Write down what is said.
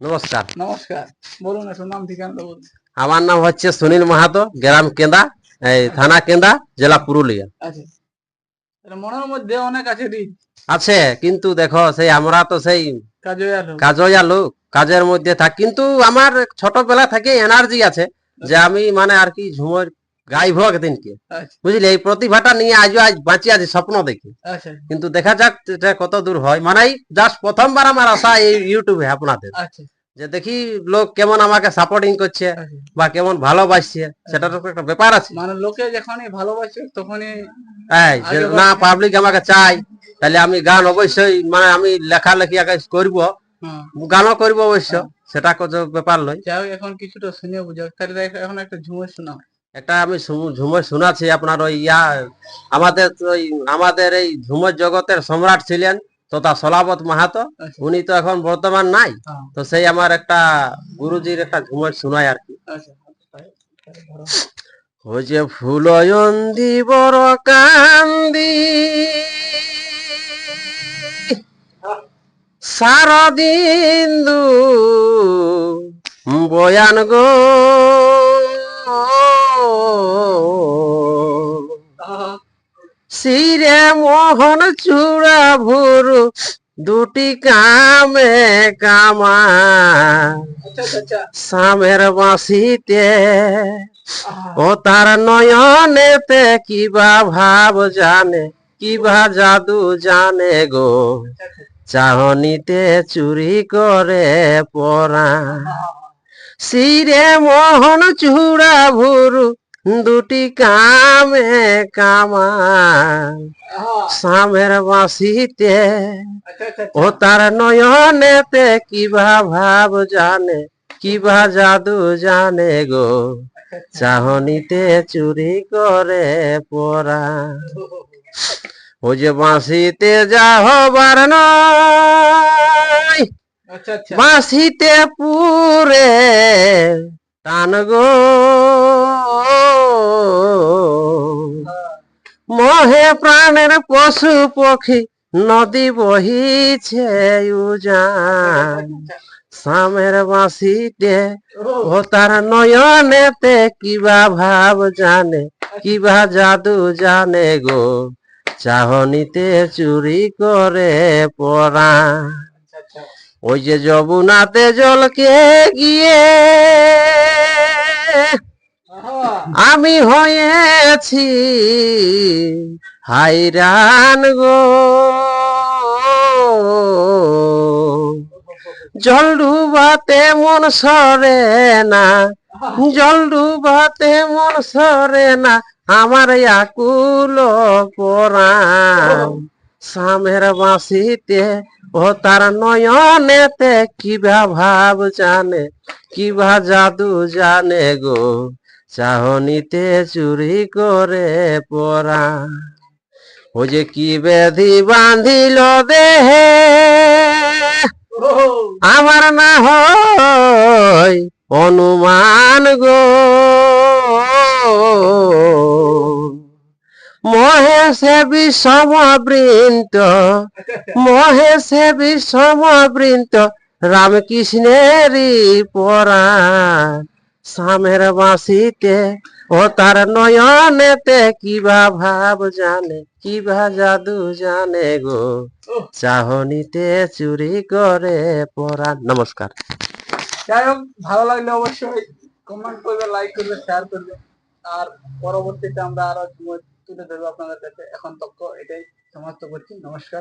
নমস্কার। নমস্কার। বলুন নাম ঠিকানা আমার নাম হচ্ছে সুনীল মাহাতো গ্রাম কেন্দা এই থানা কেন্দা জেলা পুরুলিয়া। আচ্ছা। মনের মধ্যে অনেক আছে আছে কিন্তু দেখো সেই আমরা তো সেই কাজয়া লোক। কাজের মধ্যে থাক। কিন্তু আমার ছোটবেলা থেকে এনার্জি আছে। যে আমি মানে আর কি ঝুমর গাইব একদিনকে আচ্ছা। বুঝলি? এই প্রতিভাটা নিয়ে আজও আজ বাঁচিয়ে আছি স্বপ্ন দেখি। আচ্ছা। কিন্তু দেখা যাক এটা কত দূর হয়। মানে জাস্ট প্রথমবার আমার আশা এই ইউটিউবে আপনাদের। আচ্ছা। যে দেখি লোক কেমন আমাকে সাপোর্টিং করছে বা কেমন ভালোবাসছে সেটা তো একটা ব্যাপার আছে। মানে লোকে যখনই ভালোবাসে তখনই এই যে না পাবলিক আমাকে চাই তাহলে আমি গান অবশ্যই মানে আমি লেখালেখি আগে করব। হ্যাঁ। গানও করব অবশ্য সেটা কত ব্যাপার নয়। যাই হোক, এখন কিছুটা শুনে বুঝাও। তাহলে এখন একটা ঝুমে শোনাও। একটা আমি ঝুমর শোনাচ্ছি আপনার ওই ইয়া আমাদের তো ওই আমাদের এই ঝুমর জগতের সম্রাট ছিলেন তথা সলাবত মাহাতো। আচ্ছা। উনি তো এখন বর্তমান নাই। তো সেই আমার একটা গুরুজির একটা ঝুমর শোনায় আর কি। আচ্ছা। ও যে ফুলয়ন্দি বড় কান্দি সারাদিন দু বয়ান গো শিরে মোহন চূড়া ভুরু দুটি কামে কামা। আচ্ছা আচ্ছা, আচ্ছা। সামের বাঁশিতে ও তার নয়নেতে কিবা ভাব জানে কিবা জাদু জানে গো। চাহনিতে চুরি করে পরা। শিরে মোহন চূড়া ভুরু দুটি কামে কামা সামের বাঁশিতে আচ্ছা আচ্ছা ও তার নয়নেতে কিবা ভাব জানে কিবা জাদু জানে গো। আচ্ছা, আচ্ছা। চাহনিতে চুরি করে পরা ও যে বাঁশিতে যা হবার নয় আচ্ছা আচ্ছা। বাঁশিতে পুরে টান গো। মহে প্রাণের পশু পক্ষী, নদী বহিছে উজান। সামের বাঁশিতে ও তার নয়নেতে কিবা ভাব জানে, কিবা জাদু জানে গো। চাহনিতে চুরি করে পড়া। ওই যে যমুনাতে জলকে গিয়ে আমি হয়েছি হাইরান গো। জল ডুবাতে মন সরে না, জল ডুবাতে মন সরে না, আমার আকুল পরাণ। সামের বাঁশিতে ও তার নয়নেতে কিবা ভাব জানে, কিবা জাদু জানে গো। চাহনিতে চুরি করে পরা ও যে কি বেধি বাঁধিল দেহে, আমার না হয় অনুমান গো। মহেশে বিষমবৃন্ত আচ্ছা আচ্ছা মহেশে বিষমবৃন্ত, রামকৃষ্ণেরই পরা সামের বাঁশিতে ও তার নয়নেতে কিবা ভাব জানে কিবা জাদু জানে গো। চাহনিতে চুরি করে পরা নমস্কার। যাই হোক ভালো লাগলে অবশ্যই কমেন্ট করবে লাইক করবে শেয়ার করবে। আর পরবর্তীতে আমরা আরও তুলে ধরবো আপনাদের কাছে এখন তক এটাই সমাপ্ত করছি। নমস্কার।